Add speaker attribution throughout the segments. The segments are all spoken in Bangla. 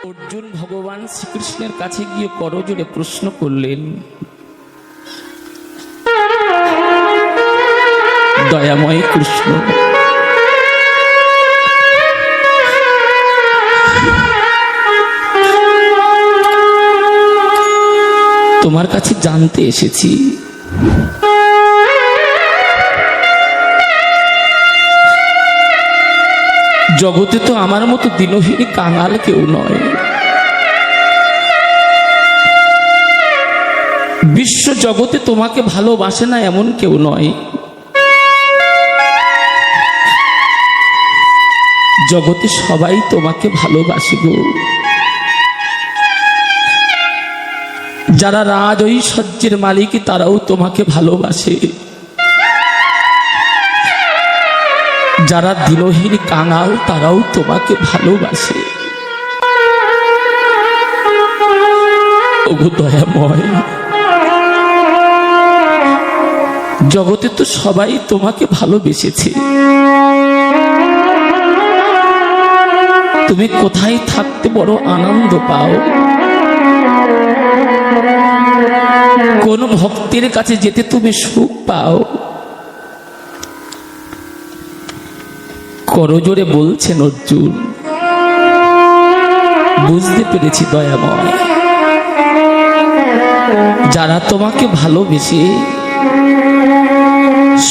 Speaker 1: অর্জুন ভগবান শ্রীকৃষ্ণের কাছে গিয়ে করজোড়ে প্রশ্ন করলেন দয়াময় কৃষ্ণ তোমার কাছে জানতে এসেছি জগতে তো আমার মতো দিনহীন কাঙাল কেউ নয়। বিশ্ব জগতে তোমাকে ভালোবাসে না এমন কেউ নয়। জগতে সবাই তোমাকে ভালোবাসে গো। যারা রাজ ঐশ্বর্যের মালিক, তারাও তোমাকে ভালোবাসে। যারা দিনহীন কাঙাল, তারাও তোমাকে ভালোবাসে। ওগো দয়াময়, জগতে তো সবাই তোমাকে ভালোবেসেছে। তুমি কোথায় থাকতে বড় আনন্দ পাও? কোন ভক্তের কাছে যেতে তুমি সুখ পাও? করজোরে বলছেন অর্জুন বুঝতে পেরেছি দয়াময়। যারা তোমাকে ভালোবেসে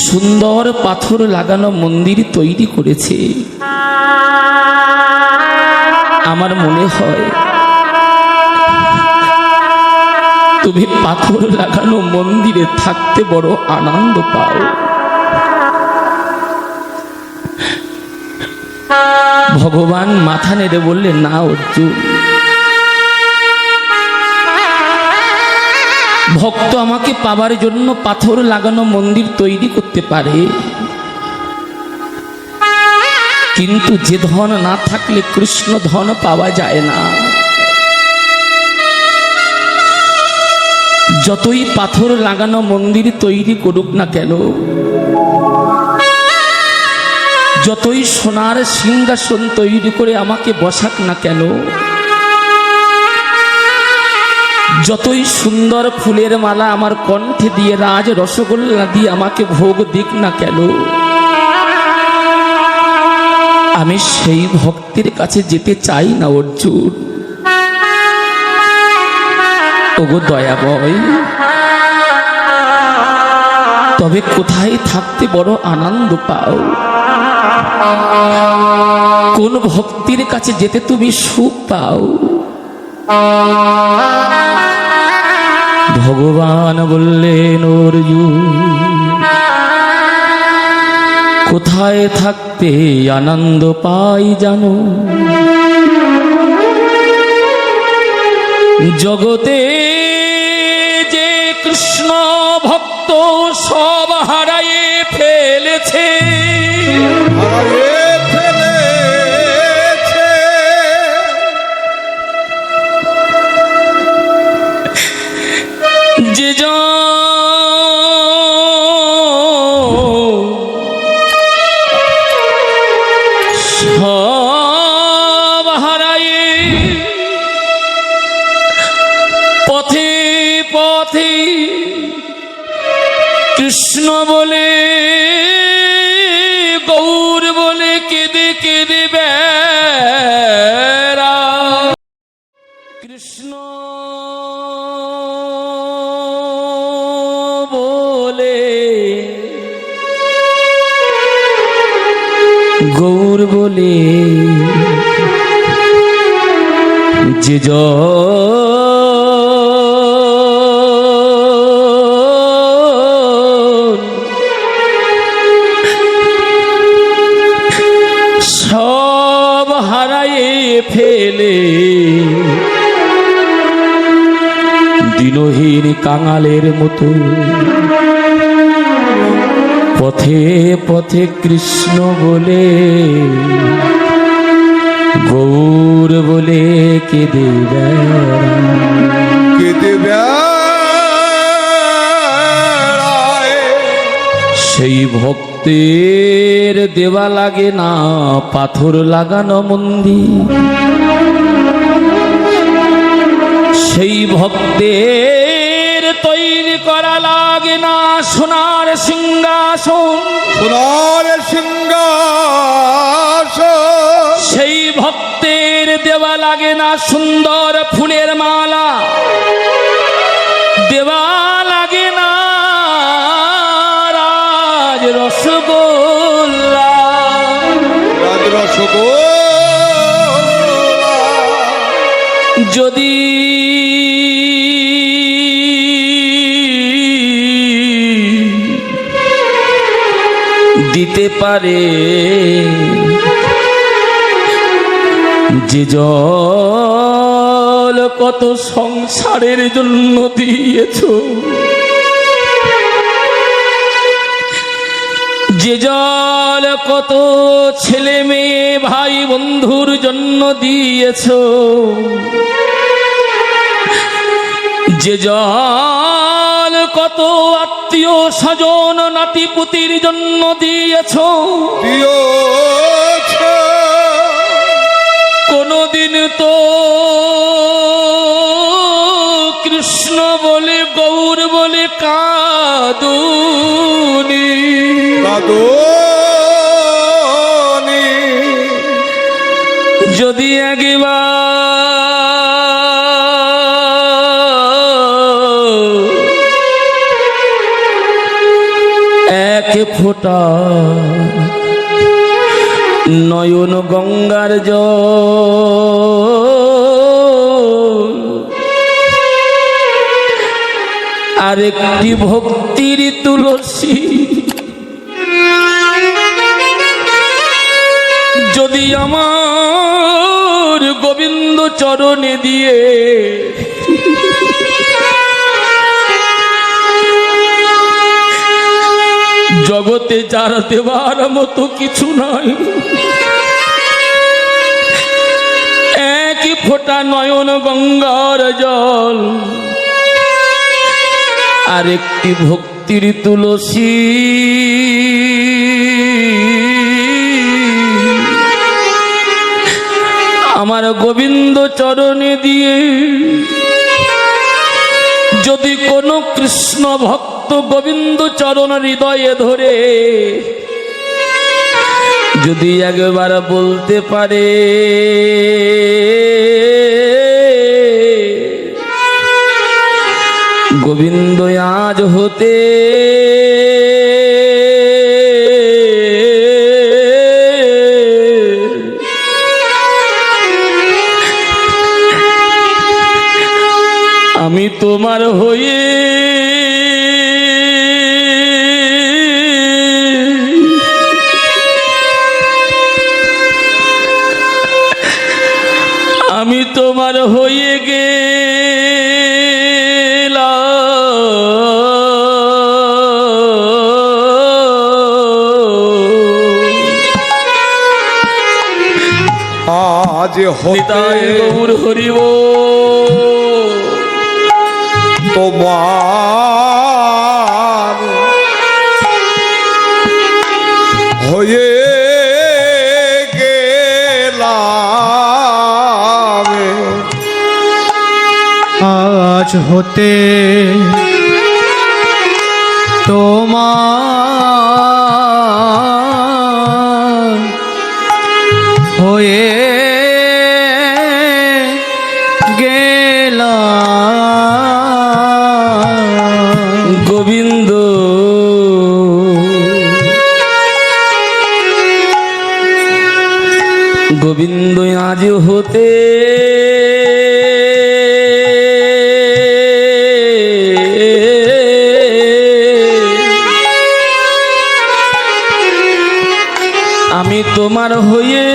Speaker 1: সুন্দর পাথর লাগানো মন্দির তৈরি করেছে, আমার মনে হয় তুমি পাথর লাগানো মন্দিরে থাকতে বড় আনন্দ পাও। ভগবান মাথা নেড়ে বললেন না, অর্জুন। ভক্ত আমাকে পাবার জন্য পাথর লাগানো মন্দির তৈরি করতে পারে। কিন্তু যে ধন না থাকলে কৃষ্ণ ধন পাওয়া যায় না। যতই পাথর লাগানো মন্দির তৈরি করুক না কেন যতই সোনার সিংহাসন তৈরি করে আমাকে বসাক না কেন, যতই সুন্দর ফুলের মালা আমার কণ্ঠে দিয়ে রাজ রসগোল্লা দিয়ে আমাকে ভোগ দিক না কেন, আমি সেই ভক্তের কাছে যেতে চাই না, অর্জুন। ওগো দয়াময়। তবে কোথায় থাকতে বড় আনন্দ পাও? কোন ভক্তির কাছে যেতে তুমি সুখ পাও? ভগবান বললেন, অর্জুন, কোথায় থাকতে আনন্দ পাই জানো? জগতে যে কৃষ্ণ ভক্ত সব বেড়া কৃষ্ণ বলে গৌর বলে যে জন দিনহীন কাঙালের মতো। পথে পথে কৃষ্ণ বলে গৌর বলে কেঁদে।
Speaker 2: কেঁদে
Speaker 1: সেই ভক্তের দেওয়া লাগে না পাথর লাগানো মন্দির।
Speaker 2: সেই ভক্তের তৈরি করা লাগে না সোনার সিংহাসন। সোনার সিংহাসন।
Speaker 1: সেই ভক্তের দেওয়া লাগে না সুন্দর ফুলের মালা। দেওয়া লাগে না রাজ রসগোল্লা।
Speaker 2: রাজ রসগোল্লা।
Speaker 1: যদি দিতে পারে যে জল কত সংসারের জন্য দিয়েছ, যে জল কত ছেলে মেয়ে, ভাই বন্ধুর জন্য দিয়েছ যে জল কত আত্মীয় স্বজন নাতিপুতির জন্য দিয়েছ? কোনদিন তো কৃষ্ণ বলে গৌর বলে কাদুনি। যদি একবার ফোঁটা নয়ন গঙ্গার জল। আরেকটি ভক্তির তুলসী। যদি আমার গোবিন্দ চরণে দিয়ে যার দেবার মতো কিছু নাই। একই ফোঁটা নয়ন গঙ্গার জল আরেকটি ভক্তির তুলসী। আমার গোবিন্দ চরণে দিয়ে যদি কোনো কৃষ্ণ ভক্ত গোবিন্দ চরণ হৃদয়ে ধরে। যদি একবার বলতে পারে গোবিন্দ আজ হতে আমি তোমার হয়ে তোমার হয়ে গেলাম
Speaker 2: আজ হতে
Speaker 1: নিতাই গৌর হরিব।
Speaker 2: তোমার হয়ে
Speaker 3: আজ হতে তোমার হয়ে গেলাম।
Speaker 1: গোবিন্দ। গোবিন্দ আজ হতে আমি তোমার হয়ে